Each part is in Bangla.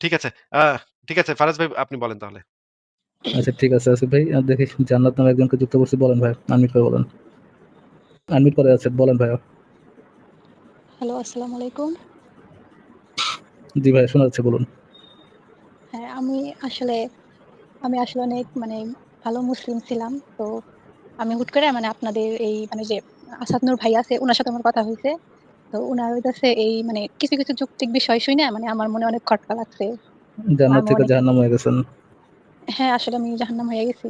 ঠিক আছে। ঠিক আছে ফারাজ ভাই আপনি বলেন তাহলে। আচ্ছা ঠিক আছে আসিফ ভাই। আ দেখি জান্নাত নামে একজনকে যুক্ত করছি বলেন ভাই। আনমিউট করে বলেন। আনমিউট করে আছেন বলেন ভাইয়া। হ্যালো, আসসালামু আলাইকুম। জি ভাই শোনা যাচ্ছে বলুন। হ্যাঁ, আমি আসলে আমি আসলে অনেক মানে ভালো মুসলিম ছিলাম। তো আমি হুট করে মানে আপনাদের এই মানে যে আসাদ নূর ভাই আছে উনার সাথে আমার কথা হইছে। তো উনার হইতাছে এই মানে কিছু, কিছু যৌক্তিক বিষয় শুইনা মানে আমার মনে অনেক খটকা লাগছে। জান্নাত থেকে জাহান্নাম হয়ে গেছেন। হ্যাঁ, আসলে আমি জাহান্নাম হয়ে গেছি।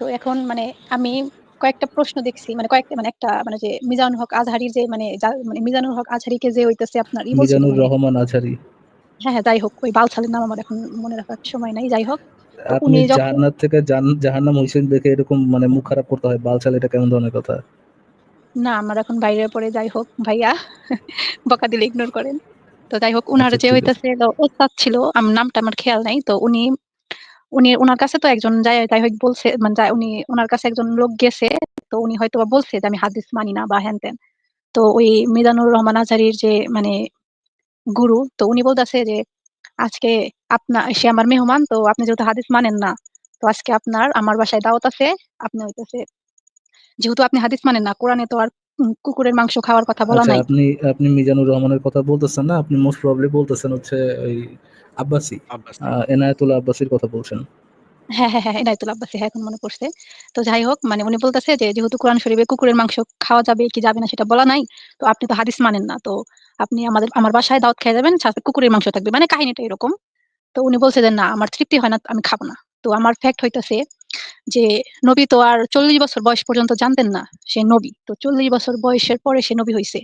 তো এখন মানে আমি কয়েকটা প্রশ্ন দেখছি মানে কয়েকটা মানে একটা মানে যে মিজানুল হক আজহারির যে মানে মানে মিজানুল হক আজহারিকে যে হইতেছে আপনার মিজানুর মানে রহমান আজহারি। হ্যাঁ, হ্যাঁ, যাই হোক ওই বালছালের নাম আমার এখন মনে রাখার সময় নাই। যাই হোক। আপনি উনি জান্নাত থেকে জাহান্নাম হইছেন দেখে এরকম মানে মুখ খারাপ করতে হয়। বালছাল এটা কেমন ধরনের কথা? না, আমার এখন বাইরে পড়ে যাই হোক ভাইয়া বকা দিলে ইগনোর করেন। তো যাই হোক উনার আচ্ছা যে হইতাছে ওস্তাদ ছিল, আম নামটা আমার খেয়াল নাই। তো উনি, উনি উনার কাছে তো একজন যাই যাই হোক বলছে মানে যায় উনি উনার কাছে একজন লোক গেছে। তো উনি হয়তোবা বলছে যে আমি হাদিস মানি না বা হ্যান-ত্যান। তো ওই মিজানুর রহমান আজারির যে মানে গুরু তো উনি বলতেছে যে আজকে আপনার সে আমার মেহমান তো আপনি যেহেতু হাদিস মানেন না। তো আজকে আপনার আমার বাসায় দাওয়াত আছে। আপনি হইতেছে যেহেতু আপনি হাদিস মানেন না, কোরআনে তো আর কুকুরের মাংস খাওয়ার কথা বলা আচ্ছা নাই। আপনি আপনি মিজানুর রহমানের কথা বলতেছেন না? আপনি মোস্ট প্রবাবলি বলতেছেন হচ্ছে ওই আব্বাসী। এনায়েতুল্লাহ আব্বাসীর কথা বলছেন। হ্যাঁ, হ্যাঁ, হ্যাঁ, এনায়েতুল আব্বাসী হ্যাঁ, এখন মনে পড়ছে। তো যাই হোক মানে উনি বলতেছে যে যেহেতু কোরআন শরীফে কুকুরের মাংস খাওয়া যাবে কি যাবে না সেটা বলা নাই। তো আপনি তো হাদিস মানেন না। তো আপনি আমাদের আমার বাসায় দাওয়াত খেয়ে যাবেন সাথে কুকুরের মাংস থাকবে। মানে কাহিনীটা এরকম। তো উনি বলছে যে না আমার তৃপ্তি হয় না আমি খাব না। তো আমার ফ্যাক্ট হইতাছে যে নবী তো আর ৪০ বছর বয়স পর্যন্ত জানতেন না সে নবী। তো ৪০ বছর বয়সের পরে সে নবী হইছে।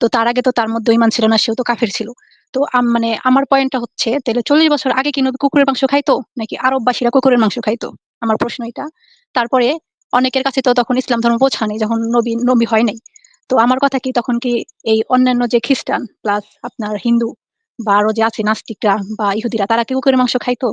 তো তার আগে তো তার মধ্যে ঈমান ছিল না, সেও তো কাফের ছিল। তো মানে আমার পয়েন্টটা হচ্ছে তাইলে ৪০ বছর আগে কি নবী কুকুরের মাংস খাইতো? নাকি আরববাসীরা কুকুরের মাংস খাইতো? আমার প্রশ্ন এটা। তারপরে অনেকের কাছে তো তখন ইসলাম ধর্ম পৌঁছায়নি যখন নবী নবী হয় নাই। তো আমার কথা কি তখন কি এই অন্যান্য যে খ্রিস্টান প্লাস আপনার হিন্দু বা আরও যে আছে নাস্তিকরা বা ইহুদিরা তারা কি কুকুরের মাংস খাইতো?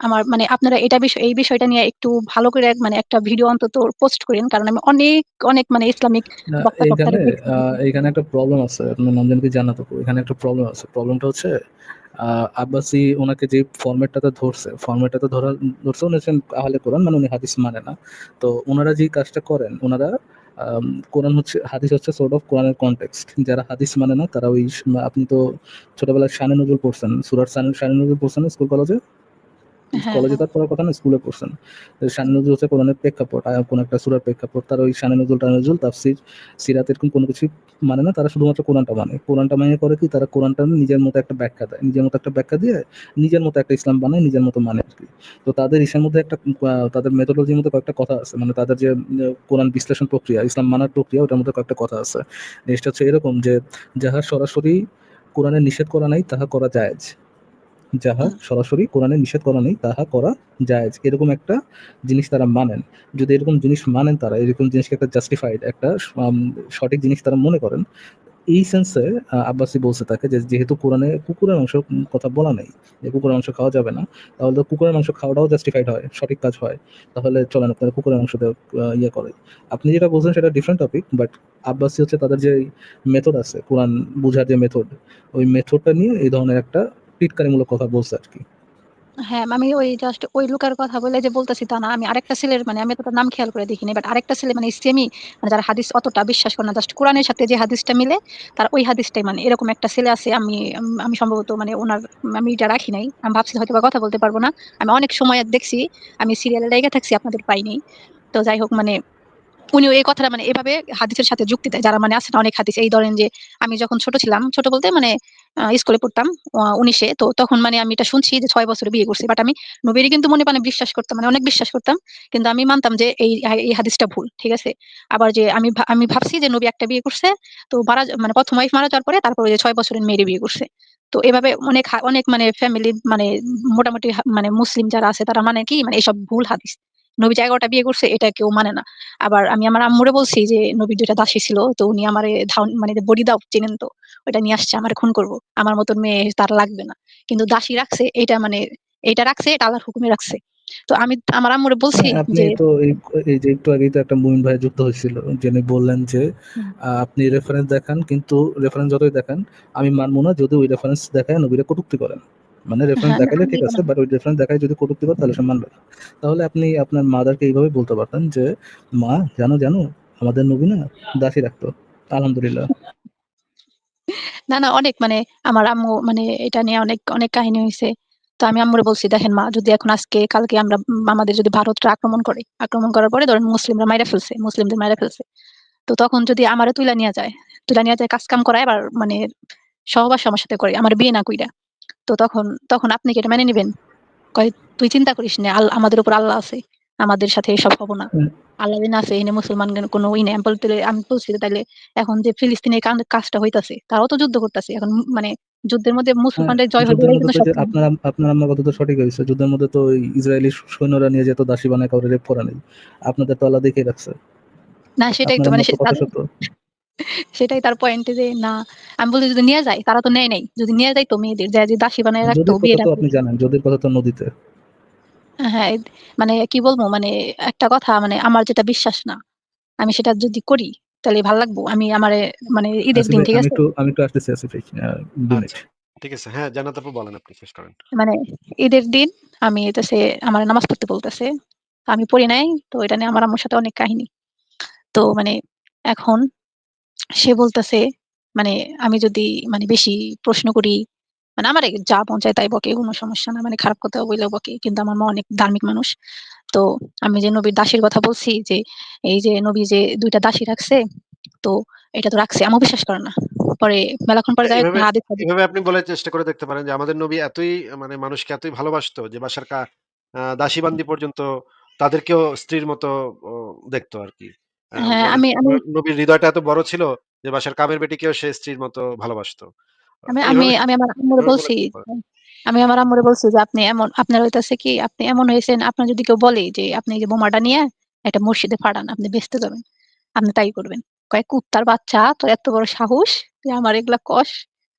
আমার মানে আপনারা এটা বিষয় এই বিষয়টা নিয়ে একটু ভালো করে মানে একটা ভিডিও অন্তত পোস্ট কইরেন। কারণ আমি অনেক, অনেক মানে ইসলামিক না এইখানে বক্তা-টক্তারে দেখছি আ এইখানে একটা প্রবলেম আছে। আপনার নাম জানি আপু। এখানে একটা প্রবলেম আছে। প্রবলেমটা হচ্ছে আব্বাসী উনাকে যে ফরমেটটাতে ধরছে, ফরমেটটাতে ধরা ধরছে উনি হচ্ছেন আহলে কোরআন মানে উনি হাদিস মানে না। তো ওনারা যেই কাজটা করেন ওনারা কোরআন হচ্ছে হাদিস হচ্ছে সর্ট অফ কোরআনের কনটেক্সট। যারা হাদিস মানে না তারা ওই আপনি তো ছোটবেলায় শানে নজুল পড়ছেন। সূরার শানে শানে পড়ছেন স্কুল কলেজে? হ্যাঁ, কলেজে হ্যাঁ। তো আর পড়ার কথা না স্কুলে পড়ছেন। শানে নজুল হচ্ছে কোরআনের প্রেক্ষাপট। কোন একটা সুরার প্রেক্ষাপট। তার ওই শানে নজুল টানে নজুল, তাফসীর, সিরাত এরকম কোনো কিছুই মানে না। তারা শুধুমাত্র কোরআনটা মানে। কোরআনটা মানে করে কি তারা কোরআনটা নিজের মতো একটা ব্যাখ্যা দেয়। নিজের মতো একটা ব্যাখ্যা দিয়ে নিজের মতো একটা ইসলাম বানায়, নিজের মতো মানে আর কি তো তাদের ইসের মধ্যে একটা তাদের মেথোলজির মধ্যে কয়েকটা কথা আছে। মানে তাদের যে কোরআন বিশ্লেষণ প্রক্রিয়া, ইসলাম মানার প্রক্রিয়া ওটার মধ্যে কয়েকটা কথা আছে। জিনিসটা হচ্ছে এরকম যে যাহা সরাসরি কোরআনে নিষেধ করা নাই তাহা করা জায়েজ। যাহা সরাসরি কোরআনে নিষেধ করা নেই তাহা করা জায়েজ। এরকম একটা জিনিস তারা মানেন। যদি এরকম জিনিস মানেন তারা, এরকম জিনিসকে একটা জাস্টিফাইড একটা সঠিক জিনিস তারা মনে করেন। এই সেন্সে আব্বাসী বলছে তাকে যে যেহেতু কোরআনে কুকুরের মাংস কথা বলা নেই যে কুকুরের মাংস খাওয়া যাবে না। তাহলে তো কুকুরের মাংস খাওয়াটাও জাস্টিফাইড হয়, সঠিক কাজ হয়। তাহলে চলেন আপনারা কুকুরের মাংস ইয়ে করে। আপনি যেটা বলছেন সেটা ডিফারেন্ট টপিক। বাট আব্বাসী হচ্ছে তাদের যে মেথড আছে, কোরআন বুঝার যে মেথড, ওই মেথডটা নিয়ে এই ধরনের একটা টিটকারিমূলক কথা বলছে আরকি। হ্যাঁ, আমি ওই জাস্ট ওই লোকের কথা বলে যে বলতেছি তা না। আমি আরেকটা ছেলের মানে আমি এতটা নাম খেয়াল করে দেখিনি। বাট আরেকটা ছেলে মানে সেমই মানে যারা হাদিস অতটা বিশ্বাস করে না। জাস্ট কোরআনের সাথে যে হাদিসটা মিলে তারা ওই হাদিসটাই মানে। এরকম একটা ছেলে আছে আমি আমি সম্ভবত মানে উনার আমি এটা রাখি নাই। আমি ভাবছি হয়তোবা কথা বলতে পারব না। আমি অনেক সময় দেখছি, আমি সিরিয়ালে লাইগা থাকছি আপনাদের পাই নাই। তো যাই হোক মানে উনিও এই কথাটা মানে এভাবে হাদিসের সাথে যুক্তি দেয়। যারা মানে আছে না অনেক হাদিস এই ধরেন যে আমি যখন ছোট ছিলাম, ছোট বলতে মানে স্কুলে পড়তাম ১৯ তো তখন মানে আমি এটা শুনছি যে ছয় বছরে বিয়ে করছি। বাট আমি নবীরই কিন্তু মনে মানে বিশ্বাস করতাম। মানে অনেক বিশ্বাস করতাম। কিন্তু আমি মানতাম যে এই এই হাদিসটা ভুল। ঠিক আছে? আবার যে আমি আমি ভাবছি যে নবী একটা বিয়ে করছে। তো মারা মানে প্রথম ওয়াইফ মারা যাওয়ার পরে তারপর যে ছয় বছরের মেয়েরে বিয়ে করছে। তো এভাবে অনেক অনেক মানে ফ্যামিলি মানে মোটামুটি মানে মুসলিম যারা আছে তারা মানে কি মানে এসব ভুল হাদিস। নবী যে ১১ টা বিয়ে করছে এটা কেউ মানে না। আবার আমি আমার আম্মুরে বলছি যে নবী ২ টা দাসী ছিল। তো উনি আমার মানে বডি দাও চেনেন তো? ওইটা নিয়ে আসছে আমারে খুন করব। আমার মতন মেয়ে তার লাগবে না। কিন্তু দাসী রাখছে এটা মানে এটা রাখছে এটা আল্লাহর হুকুমে রাখছে। তো আমি আমার আম্মুরে বলছি হ্যাঁ, আপনি তো এই এই যে একটু আগেই তো একটা মুমিন ভাই যুক্ত হয়েছিল। যিনি বললেন যে আপনি রেফারেন্স দেখান কিন্তু রেফারেন্স যতই দেখান আমি মানব না যদি ওই রেফারেন্স দেখায় নবীরা কটূক্তি করেন। মানে রেফারেন্স আমি ঠিক আছে বাট ওই রেফারেন্স দেখায় যদি কটূক্তিকর তাহলে সে মানবে না। তাহলে আপনি আপনার মাদারকে এইভাবে বলতে পারতেন যে, "মা জানো, জানো আমাদের নবী না দাসী রাখতো। আলহামদুলিল্লাহ।" না, না অনেক মানে আমার আম্মু মানে এটা নিয়ে অনেক, অনেক কাহিনী হইছে। তো আমি আম্মুরে বলছি, "দেখেন মা যদি এখন আজকে কালকে আমরা আমাদের যদি ভারতরা আক্রমণ করে, আক্রমণ করার পরে ধরেন মুসলিমরা মাইরা ফেলছে, মুসলিমদের মাইরা ফেলছে। তো তখন যদি আমারে তুইলা নিয়া যায়, তুইলা নিয়া যায় কাজ-কাম করায় আবার মানে সহবাস আমার সাথে করে, আমার বিয়ে না কইরা। তো তখন, তখন আপনি কি এটা মেনে নিবেন?" কয়, "তুই চিন্তা করিস না। আল আমাদের উপর আল্লাহ আছে। আমাদের সাথে এসব হব না। আল্লাহ দিন আছে, এখানে মুসলমান কেন ই নাই।" আমি বলছি যে, "তাইলে এখন যে ফিলিস্তিনের কাজটা হইতাছে, তারাও তো যুদ্ধ করতাছে। এখন মানে যুদ্ধের মধ্যে হ্যাঁ, মুসলমানদের জয় সবচেয়ে আপনার আপনার আম্মার কথা তো সঠিক হইছে। যুদ্ধের মধ্যে তো ইসরায়েলি সৈন্যরা নিয়ে যেত দাসী বানায় কাউরে রেপ করে নাই। আপনাদের তো আল্লাহ দেখে রাখছে। না সেটাই তো মানে তো। সেটাই তার পয়েন্টে যে না, আমি বলছি যদি নিয়ে যায়, তারা তো নেয় নাই। যদি নিয়ে যাইতো মেয়েদের যায়া যদি দাসী বানায় রাখতো, বিয়ে তো আপনি জানেন, যদির কথা তো নদীতে। হ্যাঁ, মানে কি বলব? মানে একটা কথা মানে আমার যেটা বিশ্বাস না, আমি সেটা যদি করি, তাহলে ভালো লাগবো? আমি আমারে মানে ঈদের দিন, ঠিক আছে? একটু আমি একটু আসতেছি আসিফ ভাই। আ ২ মিনিট। আচ্ছা। ঠিক আছে। হ্যাঁ, জান্নাত আপু বলেন আপনি শেষ করেন। মানে ঈদের দিন আমি হইতাছে আমার নামাজ পড়তে বলতেছে। আমি পড়ি নাই। তো এটা নিয়ে আমার আম্মুর সাথে অনেক কাহিনী। তো মানে এখন সে বলতেছে মানে আমি যদি মানে বেশি প্রশ্ন করি, মানে আমার যা মন চায় তাই বকে, কোনো সমস্যা না। মানে খারাপ কথা বইলেও বকে। কিন্তু আমার মা অনেক ধার্মিক মানুষ। তো আমি যে নবীর দাসীর কথা বলছি যে, এই যে নবী যে দুইটা দাসী রাখছে, তো এটা তো রাখছে। আম্মু বিশ্বাস করে না। পরে মেলাক্ষণ পরে যাই এভাবে হাদিস এভাবে আপনি বলার চেষ্টা করে দেখতে পারেন যে, আমাদের নবী এতই মানে মানুষকে এতই ভালোবাসতো যে বাসার কা আ দাসী-বান্দি পর্যন্ত তাদেরকেও স্ত্রীর মতো দেখতো আরকি। আ হ্যাঁ, মানে আমি আমি নবীর হৃদয়টা এত বড় ছিল যে বাসার কামের বেটিকেও সে স্ত্রীর মতো ভালোবাসতো। আমি আমি আমি আমার আম্মুরে বলছি আমি আমার আম্মুরে বলছি যে, "আপনি এমন আপনার হইতাছে কি আপনি এমন হয়েছেন আপনার যদি কেউ বলে যে আপনি যে বোমাটা নিয়ে একটা মসজিদে ফাটান, আপনি বেহেশতে যাবেন। আপনি তাই করবেন।" কয়েক "কুত্তার বাচ্চা তোর এত বড় সাহস! তুই আমার এগুলা কষ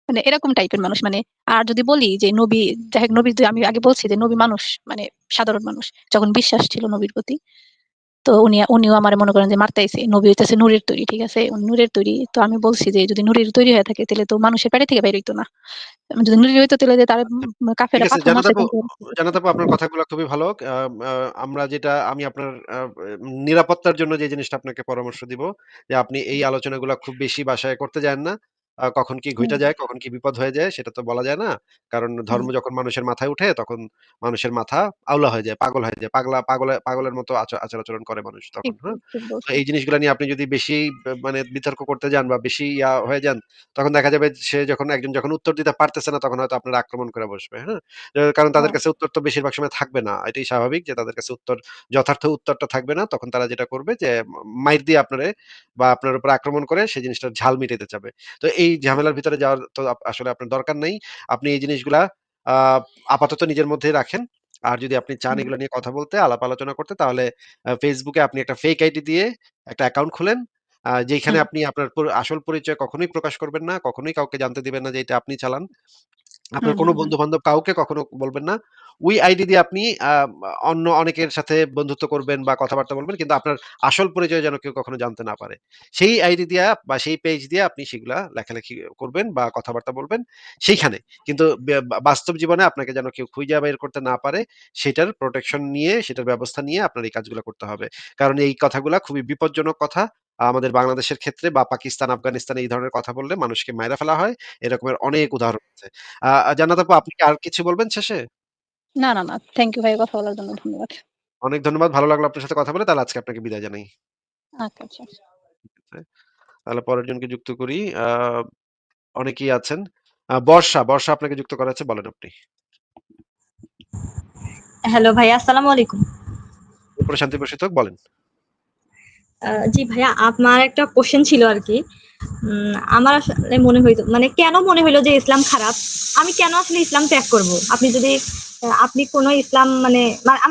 মানে এরকম টাইপের মানুষ মানে। আর যদি বলি যে নবী যাই হোক নবী আমি আগে বলছি যে নবী মানুষ মানে সাধারণ মানুষ। যখন বিশ্বাস ছিল নবীর প্রতি। তো উনি উনিও আমারে মনে করেন যে মারতে আইছে। নবী হইতেছে নূরের তৈরি, ঠিক আছে? নূরের তৈরি। তো আমি বলছি যে, "যদি নূরের তৈরি হয়ে থাকে তাইলে তো মানুষের পেটে থেকে বের হইতো না। যদি নূরের হইতো তাইলে যে তারে আচ্ছা। উম ঠিক কাফেররা আছে পাথর জান্নাত মারছে আপু কিন্তু" জান্নাত আপু আপনার কথাগুলো খুবই ভালো। আমরা যেটা আমি আপনার নিরাপত্তার জন্য যে জিনিসটা আপনাকে পরামর্শ দিব যে, আপনি এই আলোচনাগুলা খুব বেশি বাসায় করতে যায়েন না। কখন কি ঘইটা যায়, কখন কি বিপদ হয়ে যায় সেটা তো বলা যায় না। কারণ ধর্ম যখন মানুষের মাথায় উঠে তখন মানুষের মাথা আউলা হয়ে যায়, পাগল হয়ে যায়। পাগলা পাগলে পাগলের মতো আচার-আচরণ করে মানুষ তখন, হ্যাঁ? তো এই জিনিসগুলা নিয়ে আপনি যদি বেশি মানে বিতর্ক করতে যান বা বেশি ইয়া হয়ে যান, তখন দেখা যাবে সে যখন একজন যখন উত্তর দিতে পারতেছে না তখন হয়তো আপনার আক্রমণ করে বসবে, হ্যাঁ? কারণ তাদের হ্যাঁ, কাছে উত্তর তো বেশিরভাগ সময় থাকবে না। এটাই স্বাভাবিক যে তাদের কাছে উত্তর যথার্থ উত্তরটা থাকবে না। তখন তারা যেটা করবে যে মাইর দিয়ে আপনারে বা আপনার উপর আক্রমণ করে সেই জিনিসটার ঝাল মিটাইতে চাবে। তো এই ঝামেলার ভিতরে যাওয়ার তো আসলে আপনার দরকার নেই। আপনি এই জিনিসগুলা আপাতত নিজের মধ্যে রাখেন। আর যদি আপনি চান এগুলো নিয়ে কথা বলতে, আলাপ আলোচনা করতে তাহলে ফেসবুকে আপনি একটা ফেক আইডি দিয়ে একটা অ্যাকাউন্ট খুলেন। যেখানে আপনি আপনার আসল পরিচয় কখনোই প্রকাশ করবেন না। কখনোই কাউকে জানতে দিবেন না যে এটা আপনি চালান। আপনার কোনো হুম। বন্ধু-বান্ধব কাউকে কখনো বলবেন না। ওই আইডি দিয়ে আপনি অন্য অনেকের সাথে বন্ধুত্ব করবেন বা কথাবার্তা বলবেন। কিন্তু আপনার আসল পরিচয় যেন কেউ কখনো জানতে না পারে। সেই আইডি দিয়া বা সেই পেজ দিয়ে আপনি সেগুলা লেখালেখি করবেন বা কথাবার্তা বলবেন সেইখানে। কিন্তু বাস্তব জীবনে আপনাকে যেন কেউ খুঁজা বের করতে না পারে, সেটার প্রোটেকশন নিয়ে, সেটার ব্যবস্থা নিয়ে আপনার এই কাজগুলো করতে হবে। কারণ এই কথাগুলা খুবই বিপজ্জনক কথা। আমাদের বাংলাদেশের ক্ষেত্রে বা পাকিস্তান, আফগানিস্তান এই ধরনের কথা বললে মানুষকে মাইরা ফেলা হয়। এরকমের অনেক উদাহরণ আছে। জান্নাত আপু আপনি কি আর কিছু বলবেন শেষে? না, না, না। থ্যাংক ইউ ভাই কথা বলার জন্য ধন্যবাদ। অনেক ধন্যবাদ। ভালো লাগল আপনার সাথে কথা বলে। তাহলে আজকে আপনাকে বিদায় জানাই। আচ্ছা, আচ্ছা। তাহলে পরের জনকে যুক্ত করি। অনেকেই আছেন। বর্ষা, বর্ষা আপনাকে যুক্ত করা আছে বলেন আপনি। হ্যালো ভাইয়া, আসসালামু আলাইকুম। উপরে শান্তি বর্ষিত বলেন। জি ভাইয়া, আপনার একটা কোয়েশ্চেন ছিল আরকি। উম আমার আসলে মনে হইতো মানে কেন মনে হইল যে ইসলাম খারাপ? আমি কেন আসলে ইসলাম ত্যাগ করব? আপনি যদি আপনি কোন ইসলাম মানে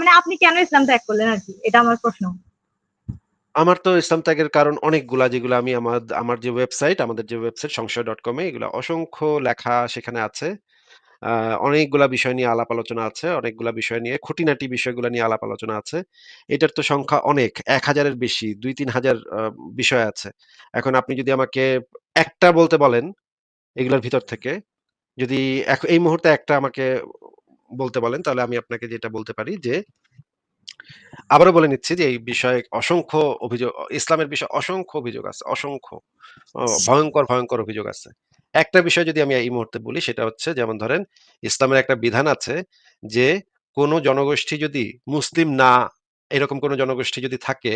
মানে আপনি কেন ইসলাম ত্যাগ করলেন আর কি এটা আমার প্রশ্ন। আমার তো ইসলাম ত্যাগের কারণ অনেকগুলা যেগুলো আমি আমার আমার যে ওয়েবসাইট, আমাদের যে ওয়েবসাইট সংশয়.com এ এগুলা অসংখ্য লেখা সেখানে আছে। অনেকগুলা বিষয় নিয়ে আলাপ আলোচনা আছে। অনেকগুলা বিষয় নিয়ে খুঁটিনাটি বিষয়গুলা নিয়ে আলাপ আলোচনা আছে। এটার তো সংখ্যা অনেক। ১,০০০ এর বেশি ২-৩ হাজার বিষয় আছে। এখন আপনি যদি আমাকে একটা বলতে বলেন এগুলার ভিতর থেকে যদি এই মুহূর্তে একটা আমাকে বলতে বলেন তাহলে আমি আপনাকে যেটা বলতে পারি যে আবারও বলে নিচ্ছি যে এই বিষয়ে অসংখ্য অভিযোগ ইসলামের বিষয়ে অসংখ্য অভিযোগ আছে অসংখ্য ভয়ঙ্কর ভয়ঙ্কর অভিযোগ আছে একটা বিষয় যদি আমি এই মুহূর্তে বলি, সেটা হচ্ছে যেমন ধরেন, ইসলামের একটা বিধান আছে যে, কোনো জনগোষ্ঠী যদি মুসলিম না, এরকম কোনো জনগোষ্ঠী যদি থাকে,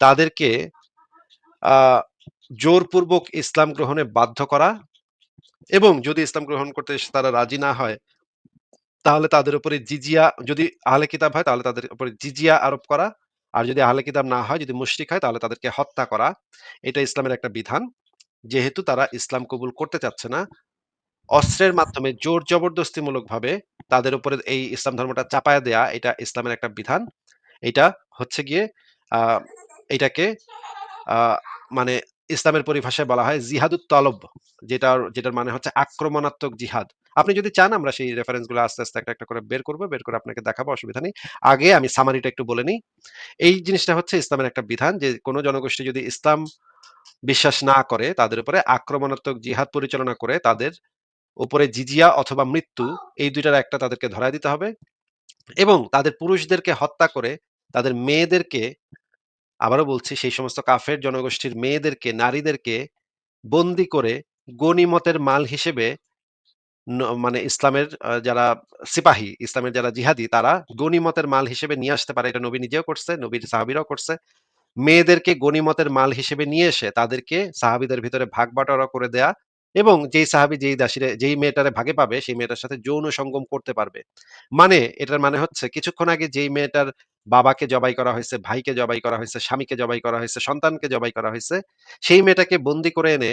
তাদেরকে জোরপূর্বক ইসলাম গ্রহণে বাধ্য করা এবং যদি ইসলাম গ্রহণ করতে তারা রাজি না হয়, তাহলে তাদের উপরে জিজিয়া, যদি আহলে কিতাব হয়, তাহলে তাদের উপরে জিজিয়া আরোপ করা। আর যদি আহলে কিতাব না হয়, যদি মুশরিক হয়, তাহলে তাদেরকে হত্যা করা। এটা ইসলামের একটা বিধান। যেহেতু তারা ইসলাম কবুল করতে চাচ্ছে না, অস্ত্রের মাধ্যমে জোর জবরদস্তিমূলক ভাবে তাদের উপরে এই ইসলাম ধর্মটা চাপায় দেয়া, এটা ইসলামের একটা বিধান। এটা হচ্ছে গিয়ে এটাকে মানে ইসলামের পরিভাষায় বলা হয় জিহাদুত তলব, যেটার যেটার মানে হচ্ছে আক্রমণাত্মক জিহাদ। আপনি যদি চান, আমরা সেই রেফারেন্সগুলো আস্তে আস্তে একটা একটা করে বের করব, বের করে আপনাকে দেখাবো, অসুবিধা নেই। আগে আমি সামারিটা একটু বলে নিই। এই জিনিসটা হচ্ছে ইসলামের একটা বিধান যে কোনো জনগোষ্ঠী যদি ইসলাম বিশ্বাস না করে তাদের উপরে আক্রমণাত্মক জিহাদ পরিচালনা করে তাদের উপরে জিজিয়া অথবা মৃত্যু এই দুইটার একটা তাদেরকে ধরায় দিতে হবে এবং তাদের পুরুষদেরকে হত্যা করে তাদের মেয়েদেরকে, আবারও বলছি, সেই সমস্ত কাফের জনগোষ্ঠীর মেয়েদেরকে, নারীদেরকে বন্দি করে গনিমতের মাল হিসেবে মানে ইসলামের যারা সিপাহী, ইসলামের যারা জিহাদি, তারা গনিমতের মাল হিসেবে নিয়ে আসতে পারে। এটা নবী নিজেও করছে, নবীর সাহাবিরাও করছে। মেয়েদেরকে গনিমতের মাল হিসেবে নিয়ে এসে তাদেরকে সাহাবিদের ভিতরে ভাগ বাটোয়ারা করে দেয়া এবং যেই সাহাবি, যেই দাসিরে, যেই মেয়েটারে ভাগে পাবে, সেই মেয়েটার সাথে যৌন সঙ্গম করতে পারবে। মানে এটার মানে হচ্ছে, কিছুক্ষণ আগে যেই মেয়েটার বাবাকে জবাই করা হয়েছে, ভাইকে জবাই করা হয়েছে, স্বামীকে জবাই করা হয়েছে, সন্তানকে জবাই করা হয়েছে, সেই মেয়েটাকে বন্দি করে এনে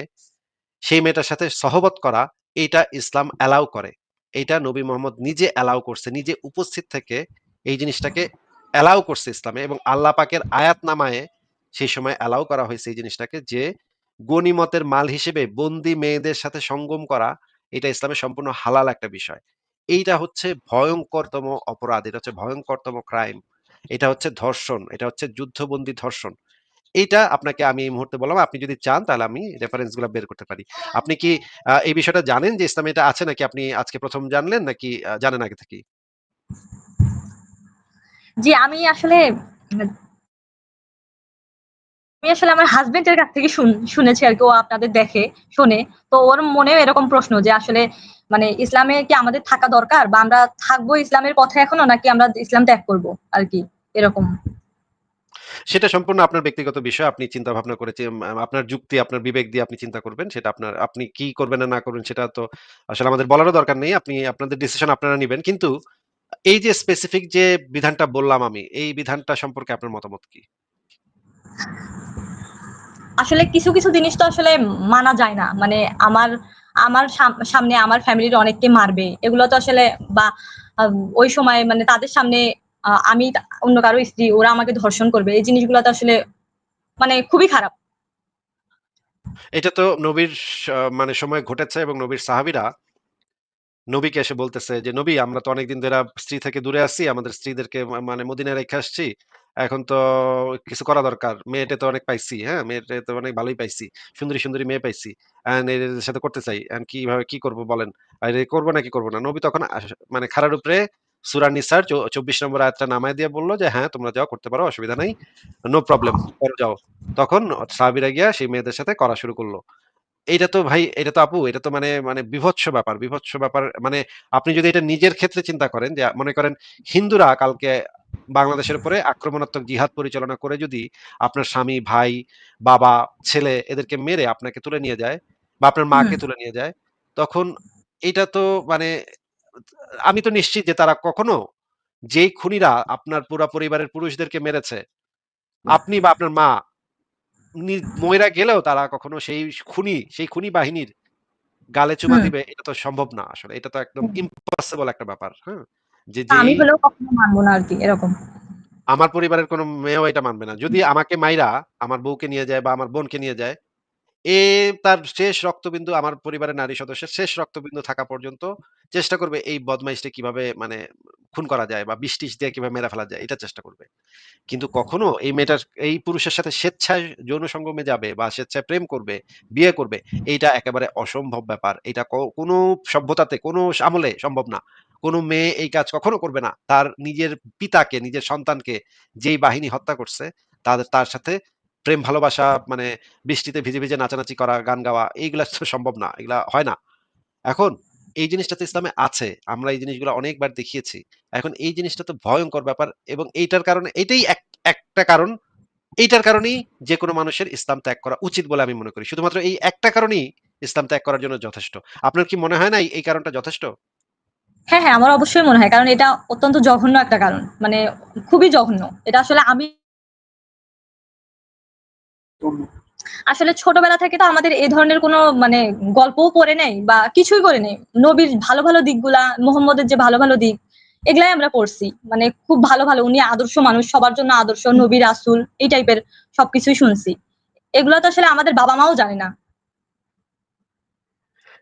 সেই মেয়েটার সাথে সহবত করা এটা ইসলাম অ্যালাউ করে। এটা নবী মোহাম্মদ নিজে অ্যালাউ করছে, নিজে উপস্থিত থেকে এই জিনিসটাকে অ্যালাউ করছে ইসলামে এবং আল্লাহ পাকের আয়াত নামায়ে সেই সময় অ্যালাউ করা হয়েছে এই জিনিসটাকে যে গনিমতের মাল হিসেবে বন্দি মেয়েদের সাথে সঙ্গম করা, এটা ইসলামের সম্পূর্ণ হালাল একটা বিষয়। এইটা হচ্ছে ভয়ঙ্করতম অপরাধ, এটা হচ্ছে ভয়ঙ্করতম ক্রাইম এটা হচ্ছে ধর্ষণ, এটা হচ্ছে যুদ্ধবন্দী ধর্ষণ। এইটা আপনাকে আমি এই মুহূর্তে বললাম, আপনি যদি চান তাহলে আমি রেফারেন্সগুলো বের করতে পারি। আপনি কি এই বিষয়টা জানেন যে ইসলামে এটা আছে নাকি? আপনি আজকে প্রথম জানলেন নাকি জানেন আগে থেকে জি আমি আসলে আমি আসলে আমার হাজবেন্ডের কাছ থেকে শুনেছি আর কি ও আপনাদের দেখে শুনে। তো ওর মনেও এরকম প্রশ্ন যে আসলে মানে ইসলামে কি আমাদের থাকা দরকার? বা আমরা থাকব ইসলামের পথে এখনও নাকি আমরা ইসলাম ত্যাগ করব আর কি এরকম? সেটা সম্পূর্ণ আপনার ব্যক্তিগত বিষয়। আপনি চিন্তা ভাবনা করে চে- উম, আপনার যুক্তি আপনার বিবেক দিয়ে আপনি চিন্তা করবেন সেটা আপনার আপনি কি করবেন না না করবেন সেটা তো আসলে আমাদের বলারও দরকার নেই। আপনি আপনাদের ডিসিশন আপনারা নেবেন। কিন্তু এই যে স্পেসিফিক যে বিধানটা বললাম আমি এই বিধানটা সম্পর্কে আপনার মতামত কি? আসলে কিছু কিছু জিনিস তো আসলে মানা যায় না। মানে আমার আমার সামনে আমার ফ্যামিলির অনেককে মারবে। এগুলো তো আসলে বা ওই সময় মানে তাদের সামনে আমি অন্য কারও স্ত্রী ওরা আমাকে ধর্ষণ করবে। এই জিনিসগুলো তো আসলে মানে খুবই খারাপ। এটা তো নবীর মানে সময় ঘটেছে এবং নবীর সাহাবীরা নবীকে এসে বলতেছে যে, নবী, আমরা তো অনেকদিন ধরে স্ত্রী থেকে দূরে আছি, আমাদের স্ত্রীদেরকে মানে মদিনায় রেখে আসছি। এখন তো কিছু করা দরকার। মেয়েটা তো অনেক পাইছি হ্যাঁ? মেয়েটা তো অনেক ভালোই পাইছি। সুন্দরী সুন্দরী মেয়ে পাইছি। and এর সাথে করতে চাই। and কীভাবে কি করব বলেন? আর করব নাকি করব না? নবী তখন আস- মানে খারার উপরে সুরা নিসার চব্বিশ নম্বর আয়াতটা নামায় দিয়ে বলল যে হ্যাঁ তোমরা যাও, করতে পারো, অসুবিধা নাই, নো প্রবলেম যাও। তখন সাহাবিরা গিয়া সেই মেয়েদের সাথে করা শুরু করল। এইটা তো ভাই এটা তো আপু এটা তো মানে মানে বিভৎস ব্যাপার বিভৎস ব্যাপার মানে আপনি যদি এটা নিজের ক্ষেত্রে চিন্তা করেন যে মনে করেন হিন্দুরা কালকে বাংলাদেশের উপরে আক্রমণাত্মক জিহাদ পরিচালনা করে যদি আপনার স্বামী ভাই বাবা ছেলে এদেরকে মেরে আপনাকে তুলে নিয়ে যায় বা আপনার মাকে। তুলে নিয়ে যায় তখন এটা তো মানে আমি তো নিশ্চিত যে তারা কখনো যেই খুনিরা আপনার পুরা পরিবারের পুরুষদেরকে মেরেছে আপনি বা আপনার মা ময়রা গেলেও তারা কখনো সেই খুনি সেই খুনি বাহিনীর গালে চুমা দিবে এটা তো সম্ভব না আসলে এটা তো একদম ইম্পসিবল একটা ব্যাপার হ্যাঁ? যে আমি হলো হলেও কখনো মানবো না আর কি এরকম। আমার পরিবারের কোনো মেয়েও এটা মানবে না। যদি আমাকে মাইরা আমার বউকে নিয়ে যায় বা আমার বোনকে নিয়ে যায় এ তার শেষ রক্তবিন্দু আমার পরিবারের নারী সদস্যের শেষ রক্তবিন্দু থাকা পর্যন্ত চেষ্টা করবে এই বদমাইশটা কীভাবে মানে খুন করা যায় বা বিষ-টিস দিয়ে কীভাবে মেরে ফেলা যায় এটা চেষ্টা করবে। কিন্তু কখনো এই মেয়েটার এই পুরুষের সাথে স্বেচ্ছায় যৌন সঙ্গমে যাবে বা স্বেচ্ছায় প্রেম করবে, বিয়ে করবে এইটা একেবারে অসম্ভব ব্যাপার। এটা কোনো সভ্যতাতে কোনো আমলে সম্ভব না। কোনো মেয়ে এই কাজ কখনো করবে না। তার নিজের পিতাকে, নিজের সন্তানকে যেই বাহিনী হত্যা করছে তাদের তার সাথে প্রেম ভালোবাসা মানে বৃষ্টিতে ভিজে, ভিজে নাচানাচি করা, গান গাওয়া এইগুলা তো সম্ভব না। এগুলা হয় না। এখন এই জিনিসটা তো ইসলামে আছে। আমরা এই জিনিসগুলা অনেকবার দেখিয়েছি। এখন এই জিনিসটা তো ভয়ংকর ব্যাপার এবং এইটার কারণে এটাই এক একটা কারণ। এইটার কারণেই যেকোনো মানুষের ইসলাম ত্যাগ করা উচিত বলে আমি মনে করি। শুধুমাত্র এই একটা কারণেই ইসলাম ত্যাগ করার জন্য যথেষ্ট। আপনার কি মনে হয় না এই কারণটা যথেষ্ট? হ্যাঁ, হ্যাঁ, আমার অবশ্যই মনে হয়। কারণ এটা অত্যন্ত জঘন্য একটা কারণ। মানে খুবই জঘন্য। এটা আসলে আমি আসলে ছোটবেলা থেকে তো আমাদের এ ধরনের কোনো মানে গল্পও পড়ে নেই বা কিছুই করে নেই নবীর ভালো, ভালো দিকগুলা, মোহাম্মদের যে ভালো, ভালো দিক এগুলাই আমরা পড়ছি। মানে খুব ভালো, ভালো উনি আদর্শ মানুষ, সবার জন্য আদর্শ, নবীর আসুল এই টাইপের সবকিছুই শুনছি। এগুলো তো আসলে আমাদের বাবা-মাও জানে না।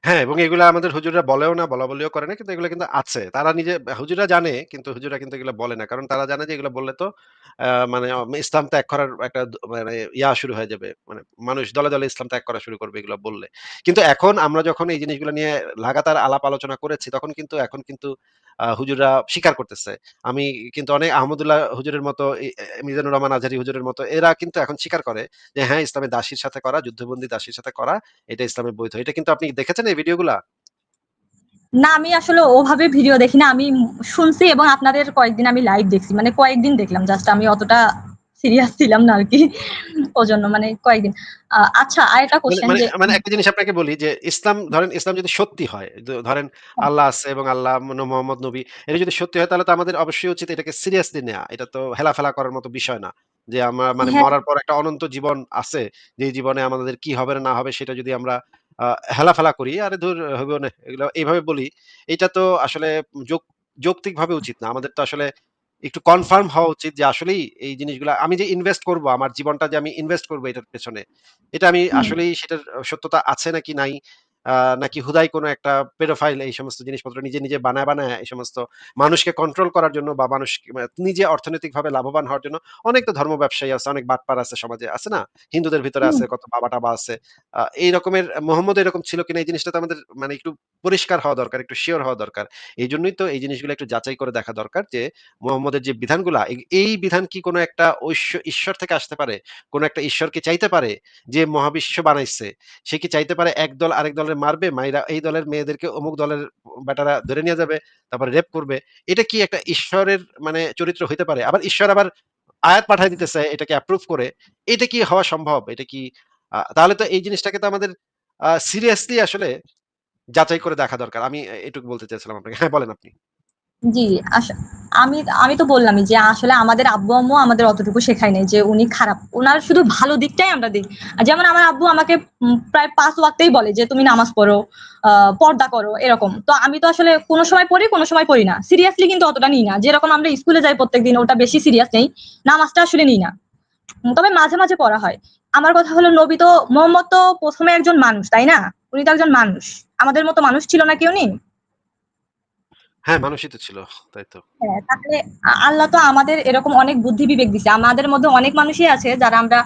হ্যাঁ, এবং এগুলো আমাদের হুজুররা বলেও না, বলা বলাবলিও করে না। কিন্তু এগুলো কিন্তু আছে। তারা নিজে হুজুররা জানে কিন্তু হুজুররা কিন্তু এগুলো বলে না। কারণ তারা জানে যে এগুলো বললে তো মানে ইসলাম ত্যাগ করার একটা মানে ইয়া শুরু হয়ে যাবে। মানে মানুষ দলে, দলে ইসলাম ত্যাগ করা শুরু করবে এগুলো বললে। কিন্তু এখন আমরা যখন এই জিনিসগুলো নিয়ে লাগাতার আলাপ আলোচনা করেছি তখন কিন্তু এখন কিন্তু আ হুজুররা স্বীকার করতেছে। আমি কিন্তু অনেক আহমদুল্লাহ হুজুরের মতো মিজানুর রহমান আজারি হুজুরের মতো এরা কিন্তু এখন স্বীকার করে যে হ্যাঁ, ইসলামে দাসীর সাথে করা, যুদ্ধবন্দী দাসীর সাথে করা এটা ইসলামের বৈধ। এটা কিন্তু আপনি দেখেছেন এই ভিডিওগুলা? না, আমি আসলে ওভাবে ভিডিও দেখি না। আমি শুনছি এবং আপনাদের কয়েকদিন আমি লাইভ দেখছি। মানে কয়েকদিন দেখলাম। জাস্ট আমি অতটা সিরিয়াস ছিলাম না আরকি। ওজন্য মানে কয়েকদিন। আচ্ছা আরেকটা মানে কোয়েশ্চেন মানে যে মানে একটা জিনিস আপনাকে বলি যে ইসলাম ধরেন ইসলাম যদি সত্যি হয়, ধরেন আল্লাহ আছে এবং আল্লাহ মোহাম্মদ নবী এটা যদি সত্যি হয় তাহলে তো আমাদের অবশ্যই উচিত এটাকে সিরিয়াসলি নেয়া। এটা তো হেলাফেলা করার মতো বিষয় না। যে আমরা মানে হ্যাঁ। মরার পর একটা অনন্ত জীবন আছে। যে জীবনে আমাদের কি হবে না হবে সেটা যদি আমরা হেলাফেলা করি, আরে ধুর হইব না এগুলো এইভাবে বলি, এটা তো আসলে যৌক্তিক ভাবে উচিত না। আমাদের তো আসলে একটু কনফার্ম হওয়া উচিত যে আসলেই এই জিনিসগুলা আমি যে ইনভেস্ট করব, আমার জীবনটা যে আমি ইনভেস্ট করব এটার পেছনে, এটা আমি আসলেই সেটার সত্যতা আছে নাকি নাই, নাকি হুদাই কোনো একটা পেডোফাইল এই সমস্ত জিনিসপত্র নিজে, নিজে বানায়, বানায় এই সমস্ত মানুষকে কন্ট্রোল করার জন্য বা মানুষ মা নিজে অর্থনৈতিকভাবে লাভবান হওয়ার জন্য অনেক তো ধর্ম ব্যবসায়ী আছে, অনেক বাটপার আছে সমাজে, আছে না? হিন্দুদের ভিতরে আছে, কত বাবা-টাবা আছে। এই রকমের মোহাম্মদ এরকম ছিল কিনা এই জিনিসটা তো আমাদের মানে একটু পরিষ্কার হওয়া দরকার, একটু সিওর হওয়া দরকার। এই জন্যই তো এই জিনিসগুলো একটু যাচাই করে দেখা দরকার যে মোহাম্মদের যে বিধানগুলা এই এই বিধান কি কোনো একটা ঐশ্ব ঈশ্বর থেকে আসতে পারে? কোনো একটা ঈশ্বরকে চাইতে পারে যে মহাবিশ্ব বানাইছে, সে কি চাইতে পারে একদল আরেক দলের মারবে, মাইরা এই দলের মেয়েদেরকে অমুক দলের বেটারা ধরে নিয়ে যাবে, তারপর রেপ করবে। এটা কি একটা ঈশ্বরের মানে চরিত্র হইতে পারে? আবার ঈশ্বর আবার আয়াত পাঠায় চায় এটাকে অ্যাপ্রুভ করে। এটা কি হওয়া সম্ভব? এটা কি তাহলে তো এই জিনিসটাকে তো আমাদের সিরিয়াসলি আসলে যাচাই করে দেখা দরকার। আমি এটুকু বলতে চাইছিলাম আপনাকে। হ্যাঁ, বলেন আপনি। জি, আমি আমি তো বললামই যে আসলে আমাদের আব্বু-আম্মু আমাদের অতটুকু শেখায় নাই যে উনি খারাপ। ওনার শুধু ভালো দিকটাই আমরা দেখি। যেমন আমার আব্বু আমাকে প্রায় ৫ ওয়াক্তেই বলে যে, "তুমি নামাজ পড়ো, পর্দা করো" এরকম। তো আমি তো আসলে কোনো সময় পড়ি, কোনো সময় পড়ি না। সিরিয়াসলি কিন্তু অতটা নিই না। যেরকম আমরা স্কুলে যাই প্রত্যেকদিন ওটা বেশি সিরিয়াস নেই। নামাজটা আসলে নিই না। তবে মাঝে, মাঝে পড়া হয়। আমার কথা হলো নবী তো মোহাম্মদ তো প্রথমে একজন মানুষ, তাই না? উনি তো একজন মানুষ। আমাদের মতো মানুষ ছিল না কেউ উনি? হ্যাঁ, মানুষই তো ছিল। তাই তো। হ্যাঁ, তাহলে আল্লাহ তো আমাদের এরকম অনেক বুদ্ধি বিবেক দিছে। আমাদের মধ্যে অনেক মানুষই আছে যারা আমরা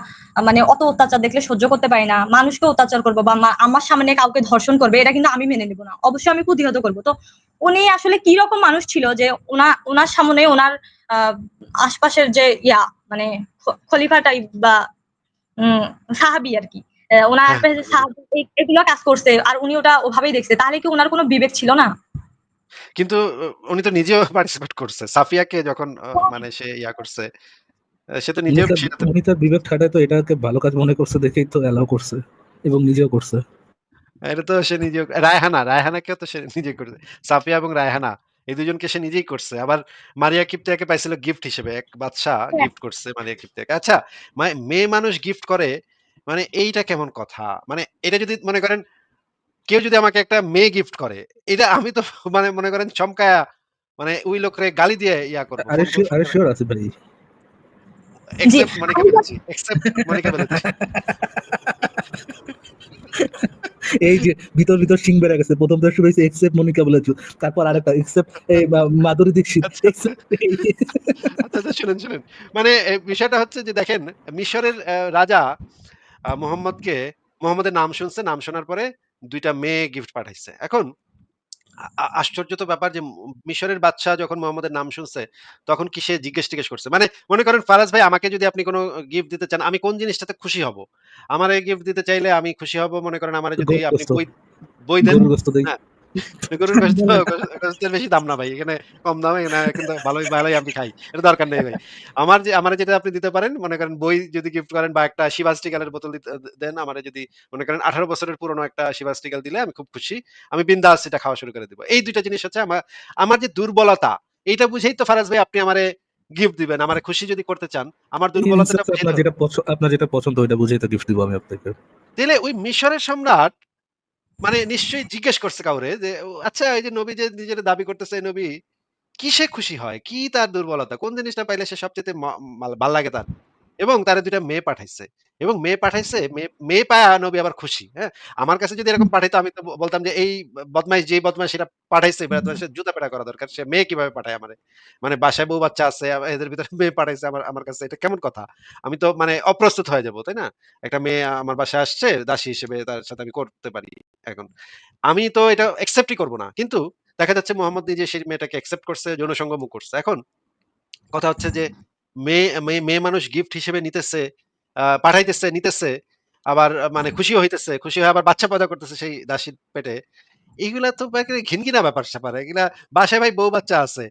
মানে অত অত্যাচার দেখলে সহ্য করতে পারি না। মানুষকে অত্যাচার করব বা আমার সামনে কাউকে ধর্ষণ করবে এটা কিন্তু আমি মেনে নিব না। অবশ্যই আমি প্রতিহত করব। তো উনি আসলে কি রকম মানুষ ছিল যে উনা ওনার সামনে ওনার আশপাশের যে ইয়া মানে খলিফা টাইপ বা উম সাহাবী আরকি। অ্যা উনার হ্যাঁ, আশপাশে হ্যাঁ। সাহাবী এ কাজ করছে। আর উনি ওটা ওভাবেই দেখছে। তাহলে কি ওনার কোনো বিবেক ছিল না? কিন্তু উনি তো নিজেও পার্টিসিপেট করছে। সাফিয়াকে যখন হ্যাঁ। মানে সে ইয়া করছে, সে তো নিজেও উনি তার বিবেক খাটায় তো এটাকে ভালো কাজ মনে করছে দেখেই তো অ্যালাও করছে এবং নিজেও করছে। এটা তো সে নিজেও রায়হানা, রায়হানাকেও তো সে নিজে করছে। সাফিয়া এবং রায়হানা এই দুজনকে সে নিজেই করছে। আবার মারিয়া কিপ্তিয়াকে পাইছিল গিফট হিসেবে। এক বাদশা হ্যাঁ। গিফট করছে মারিয়া কিপ্তিয়াকে। আচ্ছা, মানে মেয়ে মানুষ গিফট করে মানে এইটা কেমন কথা? মানে এটা যদি মনে করেন কেউ যদি আমাকে একটা মেয়ে গিফট করে, এটা আমি তো মানে মনে করেন চমকায়া মানে ওই লোকরে গালি দিয়ে ইয়া করব। আরে শিওর আরে শিওর আসিফ ভাই। Except Monica Bellucci, except Monica Bellucci. এই যে ভিতর ভিতর সিং বেড়ে গেছে প্রথম শুরু হয়েছে এক্সেপ্ট মনিকা বলেছ তারপর আরেকটা এক্সেপ্ট এই মাধুরী দীক্ষিত আচ্ছা। except আচ্ছা, আচ্ছা শুনেন, শুনেন। মানে বিষয়টা হচ্ছে যে দেখেন মিশরের রাজা মোহাম্মদকে মোহাম্মদের নাম শুনছে, নাম শোনার পরে ২ টা মেয়ে গিফট পাঠাইছে। এখন আশ্চর্য তো ব্যাপার যে মিশরের বাচ্চা যখন মোহাম্মদের নাম শুনছে, তখন কি সে জিজ্ঞেস-টিজ্ঞেস করছে? মানে মনে করেন ফারাজ ভাই আমাকে যদি আপনি কোনো গিফট দিতে চান, আমি কোন জিনিসটাতে খুশি হব? আমারে গিফট দিতে চাইলে আমি খুশি হব মনে করেন আমার যদি আপনি বই বই দেন গরুর গোস্তের বেশি দাম না ভাই। এখানে কম দামে না কিন্তু ভালোই ভালোই আমি খাই। এটা দরকার নেই ভাই। আমার যে আমারে যেটা আপনি দিতে পারেন মনে করেন বই যদি গিফট করেন বা একটা শিবাস টিকালের বোতল দেন আমারে যদি মনে করেন ১৮ বছরের পুরনো একটা শিবাস টিকাল দিলে আমি খুব খুশি। আমি বিন্দাস এটা খাওয়া শুরু করে দিব। এই দুইটা জিনিস হচ্ছে আমা আমার যে দুর্বলতা, এইটা বুঝেই তো ফারাজ ভাই আপনি আমারে গিফট দিবেন। আমারে খুশি যদি করতে চান, আমার দুর্বলতাটা আপনার যেটা পছ আপনার যেটা পছন্দ ওইটা বুঝেই তো গিফট দিব আমি আপনাকে। তাইলে ওই মিশরের সম্রাট মানে নিশ্চয়ই জিজ্ঞেস করছে কাউরে যে, আচ্ছা এই যে নবী যে নিজের দাবি করতেছে নবী, কিসে খুশি হয়? কি তার দুর্বলতা? কোন জিনিসটা পাইলে সে সবচেয়ে ভালো লাগে তার? এবং তারা দুইটা মেয়ে পাঠাইছে। এবং মেয়ে পাঠাইছে, মেয়ে মেয়ে পায়া নবী আবার খুশি। হ্যাঁ? আমার কাছে যদি এরকম পাঠাইতো আমি তো বলতাম যে এই বদমাইশ যেই বদমাইশ সেটা পাঠাইছে জুতা পেটা করা দরকার। সে মেয়ে কীভাবে পাঠায় আমারে? মানে বাসায় বউ বাচ্চা আছে, এদের ভিতরে মেয়ে পাঠাইছে আমার আমার কাছে এটা কেমন কথা? আমি তো মানে অপ্রস্তুত হয়ে যাব, তাই না? একটা মেয়ে আমার বাসায় আসছে, দাসী হিসেবে তার সাথে আমি করতে পারি এখন। আমি তো এটা অ্যাকসেপ্টই করব না। কিন্তু দেখা যাচ্ছে মোহাম্মদ নিজে সেই মেয়েটাকে অ্যাকসেপ্ট করছে, যৌনসঙ্গমও করছে। এখন কথা হচ্ছে যে মেয়ে মেয়ে মানুষ গিফট হিসেবে নিতেছে, পাঠাইতেছে, নিতেছে, আবার মানে খুশিও হইতেছে। খুশি হয়ে আবার বাচ্চা পয়দা করতেছে সেই দাসীর পেটে। এগুলা তো ঘিনঘিনা ব্যাপার-স্যাপার। এগুলা বাসায় ভাই বউ বাচ্চা আছে।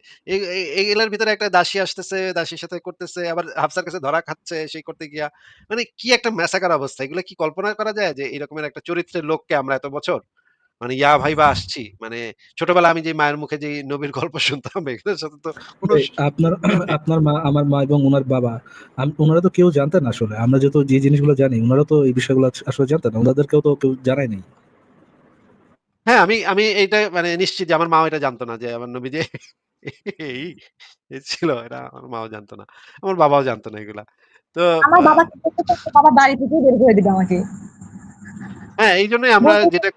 এগুলার ভিতরে একটা দাসী আসতেছে, দাসীর সাথে করতেছে, আবার হাফসার কাছে ধরা খাচ্ছে সেই করতে গিয়া। মানে কি একটা মেসাকার অবস্থা। এগুলা কি কল্পনা করা যায় যে এরকমের একটা চরিত্রের লোককে আমরা এত বছর মানে ইয়া ভাইবা আসছি। মানে ছোটবেলায় আমি যে মায়ের মুখে যে নবীর গল্প শুনতাম এগুলোর সাথে তো কোন আপনার আপনার মা, আমার মা এবং ওনার বাবা ওনারা তো কেউ জানতেন না আসলে। আমরা যত যে জিনিসগুলো জানি ওনারা তো এই বিষয়গুলো আস আসলে জানতেন না। উনাদেরকেও তো কেউ জানায় নাই। হ্যাঁ, আমি আমি এইটা মানে নিশ্চিত যে আমার মাও এটা জানতো না যে আমার নবী যে এই এই ছিল এটা আমার মাও জানতো না। আমার বাবাও জানতো না এগুলা। তো আমার বাবা বাবা বাড়ি থেকেই বের করে দিবে আমাকে। হ্যাঁ, এইজন্যই আমরা যেটা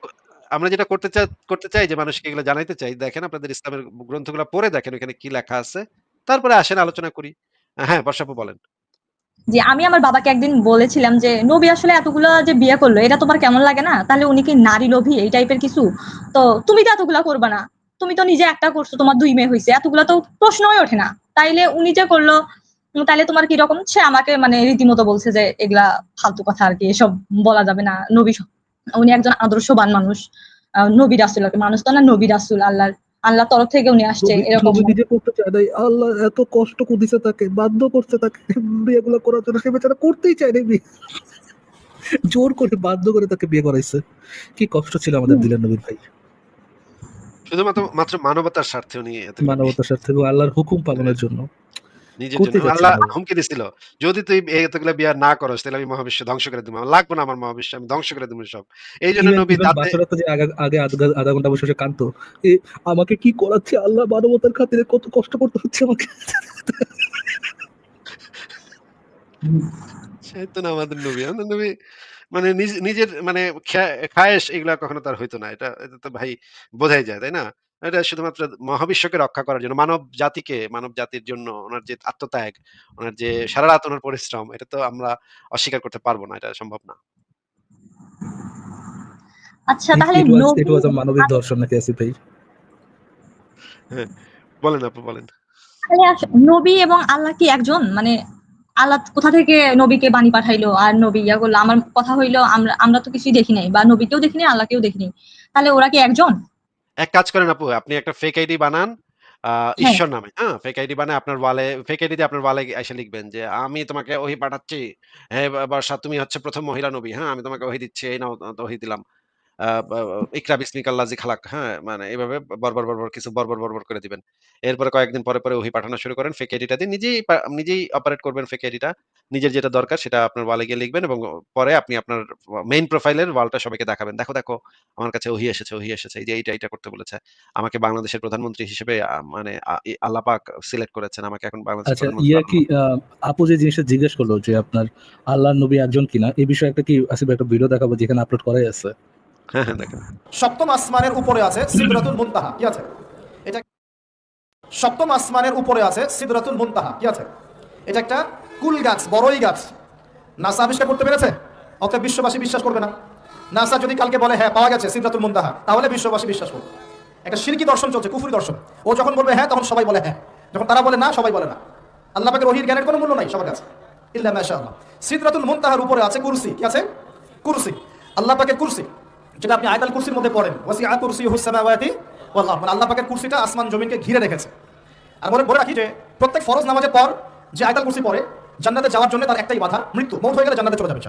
আমরা যেটা করতে চাই করতে চাই যে মানুষকে এগুলো জানাইতে চাই। দেখেন আপনাদের ইসলামের গ্রন্থগুলা পড়ে দেখেন ওখানে কি লেখা আছে। তারপরে আসেন আলোচনা করি। হ্যাঁ, বর্ষা আপু বলেন। জি, আমি আমার বাবাকে একদিন বলেছিলাম যে, "নবী আসলে এতগুলা যে বিয়ে করল, এটা তোমার কেমন লাগে না? তাহলে উনি কি নারী লোভী এই টাইপের কিছু? তো তুমি তো এতগুলা করবা না। তুমি তো নিজে একটা করছ, তোমার দুই মেয়ে হয়েছে এতগুলা তো প্রশ্নই ওঠে না। তাইলে উনি যে করল, তাইলে তোমার কীরকম?" সে আমাকে মানে রীতিমতো বলছে যে, "এগুলা ফালতু কথা আর কি এসব বলা যাবে না। নবী উনি একজন আদর্শবান মানুষ। নবী রাসূল। মানুষ তো না নবী রাসূল আল্লাহর আল্লাহর তরফ থেকে উনি আসছে।" এরকম নিজে করতে চায় নাই। আল্লাহ এত কষ্ট দিছে তাকে, বাধ্য করছে তাকে বিয়েগুলো করার জন্য। সে বেচারা করতেই চায় বিয়ে। জোর করে বাধ্য করে তাকে বিয়ে করাইছে। কি কষ্ট ছিল আমাদের দিলেন নবীর ভাই। শুধুমাত্র মাত্র মানবতার স্বার্থে উনি মানবতার স্বার্থে আল্লাহর হুকুম পালনের জন্য। নিজের জন্য আল্লাহ হুমকি দিছিল। যদি তুই এতগুলা বিয়া না করস তাহলে আমি মহাবিশ্ব ধ্বংস করে দিবো। লাগবে না আমার মহাবিশ্ব। আমি ধ্বংস করে দিবো সব। এইজন্য ইভেন নবী আগা আধা ঘণ্টা বসে। আমাকে কি করাচ্ছে আল্লাহ মানবতার খাতিরে কত কষ্ট করতে হচ্ছে আমাকে। সেই তো না আমাদের নবী। আমাদের নবী মানে নিজের মানে খায়েশ এগুলা কখনো তার হইতো না। এটা এটা তো ভাই বোঝাই যায়, তাই না? এটা শুধুমাত্র মহাবিশ্বকে রক্ষা করার জন্য, মানব জাতিকে, মানব জাতির জন্য উনার যে আত্মত্যাগ, উনার যে সারারাত ওনার পরিশ্রম, এটা তো আমরা অস্বীকার করতে পারব না। এটা সম্ভব না। আচ্ছা তাহলে ইট ওয়াজ মানবিক দর্শন নাকি আসিফ ভাই? হ্যাঁ, বলেন আপু বলেন। তাহলে নবী এবং আল্লাহ কি একজন? মানে আল্লাহ কোথা থেকে নবীকে বাণী পাঠাইলো আর নবী ইয়া করল? আমার কথা হইল আমরা আমরা তো কিছুই দেখি নাই বা নবীকেও দেখিনি আল্লাহকেও দেখি নাই। তাহলে ওরা কি একজন? এক কাজ করেন আপু, আপনি একটা ফেক আইডি বানান আহ, হ্যাঁ। ঈশ্বর নামে, হ্যাঁ? ফেক আইডি বানায় আপনার ওয়ালে ফেক আইডি দিয়ে আপনার ওয়ালে এসে লিখবেন যে, "আমি তোমাকে ওহী পাঠাচ্ছি। হ্যাঁ বর্ষা তুমি হচ্ছে প্রথম মহিলা নবী, হ্যাঁ? আমি তোমাকে ওহী দিচ্ছি। এই নাও ওহী দিলাম।" ইকরা বিসমিকাল্লাযী খালাক, হ্যাঁ? মানে এভাবে বর্বর, বর্বর কিছু বর্বর, বর্বর করে দিবেন। এরপরে কয়েকদিন পরে, পরে ওহী পাঠানো শুরু করেন। ফেক আইডিটা দিয়ে নিজেই নিজেই অপারেট করবেন ফেক আইডিটা। নিজের যেটা দরকার সেটা আপনার ওয়ালে গিয়ে লিখবেন এবং পরে আপনি আপনার মেইন প্রোফাইলের ওয়ালটা সবাইকে দেখাবেন। দেখো, দেখো আমার কাছে ওহী এসেছে, ওহী এসেছে। এই যে এইটা, এইটা করতে বলেছে। আমাকে বাংলাদেশের প্রধানমন্ত্রী হিসেবে মানে আ ই আল্লাহ পাক সিলেক্ট করেছেন। আমাকে এখন বাংলাদেশের আচ্ছা ইয়া কি আপু যে জিনিসটা জিজ্ঞেস করল যে আপনার আল্লাহর নবী একজন কিনা এই বিষয়ে একটা কি আসিফ একটা ভিডিও দেখাবো যেখানে আপলোড করাই আছে। হ্যাঁ, হ্যাঁ। সপ্তম আসমানের উপরে আছে সিদরাতুল মুনতাহা কি আছে? এটা সপ্তম আসমানের উপরে আছে সিদরাতুল মুনতাহা কি আছে? এটা একটা কুল গাছ বড়ই গাছ। নাসা আবিষ্কার করতে পেরেছে? অতএব বিশ্ববাসী বিশ্বাস করবে না। নাসা যদি কালকে বলে হ্যাঁ পাওয়া গেছে সিদরাতুল মুনতাহা তাহলে বিশ্ববাসী বিশ্বাস করবে। একটা শিরকি দর্শন চলছে কুফুরি দর্শন। ও যখন বলবে হ্যাঁ তখন সবাই বলে হ্যাঁ। যখন তারা বলে না সবাই বলে না। আল্লাহ পাকের ওহির জ্ঞানের কোনো মূল্য নাই সবার কাছে। ইল্লা মাশাআল্লাহ। সিদরাতুল মুনতাহার উপরে আছে কুরসি কি আছে? কুরসি। আল্লাহ পাকের কুরসি। যেটা আপনি আয়াতুল কুরসির মধ্যে পড়েন। ওয়াসিআ কুরসিয়ুহুস সামাওয়াতি ওয়াল আরদ। মানে আল্লাহ পাকের কুরসিটা আসমান, জমিনকে ঘিরে রেখেছে। আর বলে বলে রাখি যে প্রত্যেক ফরজ নামাজের পর যে আয়াতুল কুরসি পড়ে, জান্নাতে যাওয়ার জন্য তার একটাই বাধা, মৃত্যু। মৌত হয়ে গেলে জান্নাতে চলে যাবে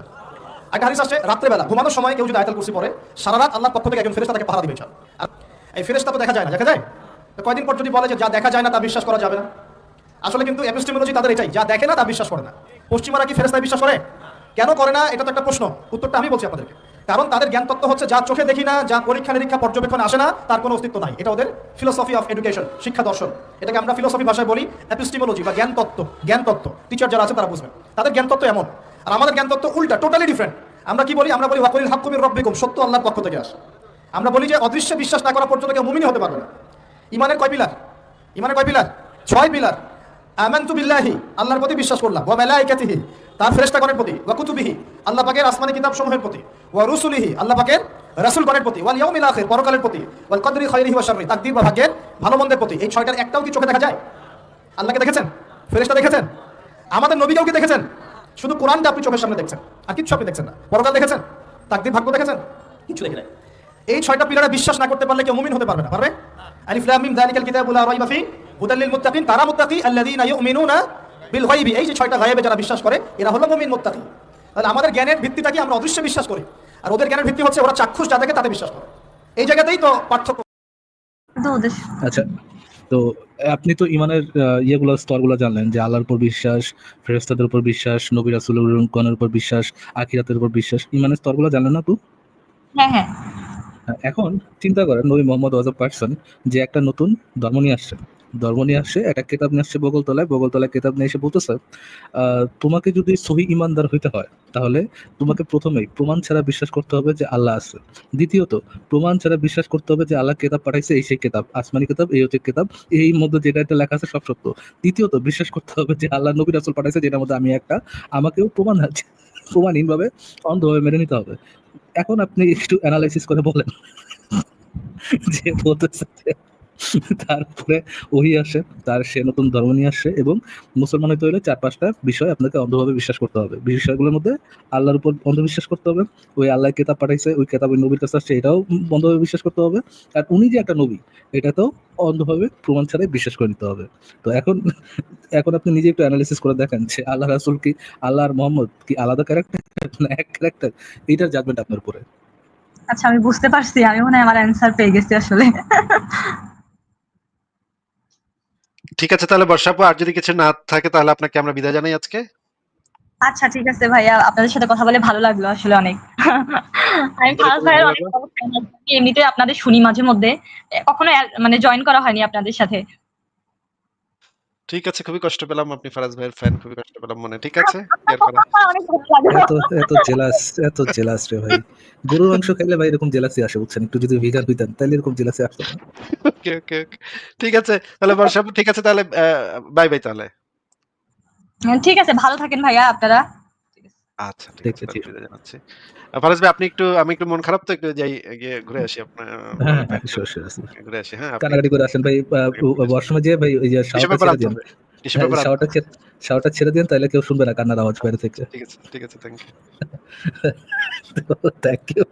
একটা হাদিস আসছে, রাত্রেবেলা, ঘুমানোর সময় কেউ যদি আয়াতুল কুরসি পড়ে সারা রাত আল্লাহর পক্ষ থেকে একজন ফেরেশতা তাকে পাহারা দিবে আর এই ফেরেশতা তো দেখা যায় না, দেখা যায়? তো কয়দিন পর যদি বলে যে যা দেখা যায় না তা বিশ্বাস করা যাবে না। আসলে কিন্তু এপিস্টেমোলজি তাদের এটাই, যা দেখে না তা বিশ্বাস করে না। পশ্চিমারা কি ফেরেস্তায় বিশ্বাস করে? কেন করে না? এটা তো একটা প্রশ্ন। উত্তরটা আমি বলছি আপনাদেরকে। কারণ তাদের জ্ঞান তত্ত্ব হচ্ছে যা চোখে দেখি না, যা পরীক্ষা নিরীক্ষা পর্যবেক্ষণ আসে না, তার কোনো অস্তিত্ব নাই। এটা ওদের ফিলোসফি অফ এডুকেশন শিক্ষা দর্শন। এটাকে আমরা ফিলোসফি ভাষায় বলি এপিস্টেমোলজি বা জ্ঞান তত্ত্ব। জ্ঞান তত্ত্ব। টিচার যারা আছে তারা বুঝবেন। তাদের জ্ঞান তত্ত্ব এমন। আর আমাদের জ্ঞান তত্ত্ব উল্টা টোটালি ডিফারেন্ট আমরা কি বলি? আমরা বলি ওয়াকুল হাক্কুমির রব্বিকুম সত্য আল্লাহর পক্ষ থেকে আসে। আমরা বলি যে, অদৃশ্য বিশ্বাস না করা পর্যন্ত কেউ মুমিনই হতে পারবে না। ইমানের কয় পিলার? ইমানের কয় পিলার? ছয় পিলার। আমানতু বিল্লাহি, আল্লাহর প্রতি বিশ্বাস করলাম। ওয়া মালাইকাতিহি তার ফেরেশতাগণের প্রতি, ওয়া কুতুবিহি, আল্লাহ পাকের আসমানি কিতাব সমূহের প্রতি, ওয়া রুসুলিহি, আল্লাহ পাকের রাসূলগণের প্রতি, ওয়াল ইয়াউমিল আখির, পরকালের প্রতি, ওয়াল কদরি খাইরিহি ওয়া শাররি, তাকদীর বা ভাগ্যের ভালো মন্দের প্রতি, এই ছয়টার একটাও কি চোখে দেখা যায়? আল্লাহকে দেখেছেন? ফেরেশতা দেখেছেন? আমাদের নবীকেও কি দেখেছেন? শুধু কোরআনটা আপনি চোখের সামনে দেখছেন, আর কিছু আপনি দেখছেন না। পরকাল দেখেছেন? তাকদীর ভাগ্য দেখেছেন? কিছু দেখে নাই। এই ছয়টা পিলারে বিশ্বাস না করতে পারলে কেউ মুমিন হতে পারবে না, পারবে? আলিফ লাম মিম, যালিকাল কিতাবু লা রাইবা ফি, হুদাল লিল মুত্তাকিন, তারা মুত্তাকি, আল্লাযীনা ইউমিনুনা বিল গায়বি এই যে ছয়টা গায়েবে যারা বিশ্বাস করে এরা হলো মুমিন মুত্তাকি। তাহলে আমাদের জ্ঞানের ভিত্তিটা কি? আমরা অদৃশ্য বিশ্বাস করি। আর ওদের জ্ঞানের ভিত্তি হচ্ছে ওরা চাক্ষুষ যা দেখে তাতে বিশ্বাস করে। এই জায়গাতেই তো পার্থক্য। আচ্ছা তো আপনি তো ইমানের ইয়েগুলো স্তরগুলো জানলেন যে আল্লাহর উপর বিশ্বাস ফেরেস্তাদের উপর বিশ্বাস নবী রাসূলগণের উপর বিশ্বাস আখিরাতের উপর বিশ্বাস ইমানের স্তরগুলো জানলেন না আপু? হ্যাঁ হ্যাঁ। হ্যাঁ, এখন চিন্তা করেন নবী মোহাম্মদ ওয়াজ পার্সন যে একটা নতুন ধর্ম নিয়ে আসছে ধর্ম নিয়ে আসছে একটা কেতাব নিয়ে আসছে বগলতলায় বগলতলায় কেতাব নিয়ে এসে বলতেছে তোমাকে যদি সহি ইমানদার হইতে হয়, তাহলে তোমাকে প্রথমেই প্রমাণ ছাড়া বিশ্বাস করতে হবে যে আল্লাহ আছে। দ্বিতীয়ত, প্রমাণ ছাড়া বিশ্বাস করতে হবে যে আল্লাহ কেতাব পাঠাইছে, এই সেই কেতাব, আসমানি কেতাব, এই হচ্ছে কেতাব, এই মধ্যে যেটা একটা লেখা আছে সব সত্য। তৃতীয়ত বিশ্বাস করতে হবে যে আল্লাহ নবী রাসুল পাঠাইছে, যেটার মধ্যে আমি একটা, আমাকেও প্রমাণ আছে, প্রমাণহীনভাবে অন্ধভাবে মেনে নিতে হবে। এখন আপনি একটু অ্যানালাইসিস করে বলেন। যে বলতেছে তারপরে ওহি আসে, তার সে নতুন ধর্ম নিয়ে আসছে এবং মুসলমান হইতে হলে চার পাঁচটা বিষয় আপনাকে অন্ধভাবে বিশ্বাস করতে হবে। বিষয়গুলোর মধ্যে আল্লাহর উপর অন্ধবিশ্বাস করতে হবে, ওই আল্লাহ কেতাব পাঠাইছে, ওই কেতাব ওই নবীর কাছে আসছে, এটাও অন্ধভাবে বিশ্বাস করতে হবে। আর উনি যে একটা নবী, এটাতেও অন্ধভাবে প্রমাণ ছাড়াই বিশ্বাস করে নিতে হবে। তো এখন এখন আপনি নিজে একটু অ্যানালিসিস করে দেখেন যে আল্লাহ রাসুল কি, আল্লাহ আর মোহাম্মদ কি আলাদা ক্যারেক্টার না এক ক্যারেক্টার এইটার জাজমেন্ট আপনার উপরে। আচ্ছা আমি বুঝতে পারছি আমি মনে হয় আমার অ্যান্সার পেয়ে গেছি আসলে। ঠিক আছে তাহলে বর্ষাপু আর যদি কিছু না থাকে তাহলে আপনাকে আমরা বিদায় জানাই আজকে। আচ্ছা ঠিক আছে ভাইয়া আপনাদের সাথে কথা বলে ভালো লাগল আসলে অনেক। আমি ফারাজ ভাইয়ের অনেক এমনিতে আপনাদের শুনি মাঝে মধ্যে। কখনো মানে জয়েন করা হয়নি আপনাদের সাথে। ঠিক আছে খুবই কষ্ট পেলাম আপনি ফারাজ ভাইয়ের ফ্যান খুবই কষ্ট পেলাম মনে ঠিক আছে? এত এত জেলাস এত জেলাস রে ভাই। গরুর মাংস খেলে ভাই এরকম জেলাসি আসে বুঝছেন? একটু যদি ভিগান হইতেন তাহলে এরকম জেলাসি আসতো না। ওকে ওকে ওকে ঠিক আছে তাহলে বর্ষা ঠিক আছে তাহলে বাই বাই তাহলে। হ্যাঁ, ঠিক আছে ভালো থাকেন ভাইয়া আপনারা। আচ্ছা ঠিক আছে তাহলে জানাচ্ছি। ফারাজ ভাই আপনি একটু আমি একটু মন খারাপ তো একটু যাই গিয়ে ঘুরে আসি আপনার হ্যাঁ হ্যাঁ sure, sure, sure. ঘুরে আসি হ্যাঁ কানাকাটি করে আসেন ভাই বর্ষমে যে ভাই ওই যে শাওটা ছেড়ে দিন শাওটা ছেড়ে শাওটা ছেড়ে দিন তাহলে কেউ শুনবে না কান্নার আওয়াজ বাইরে থেকে। ঠিক আছে ঠিক আছে থ্যাংক ইউ থ্যাংক ইউ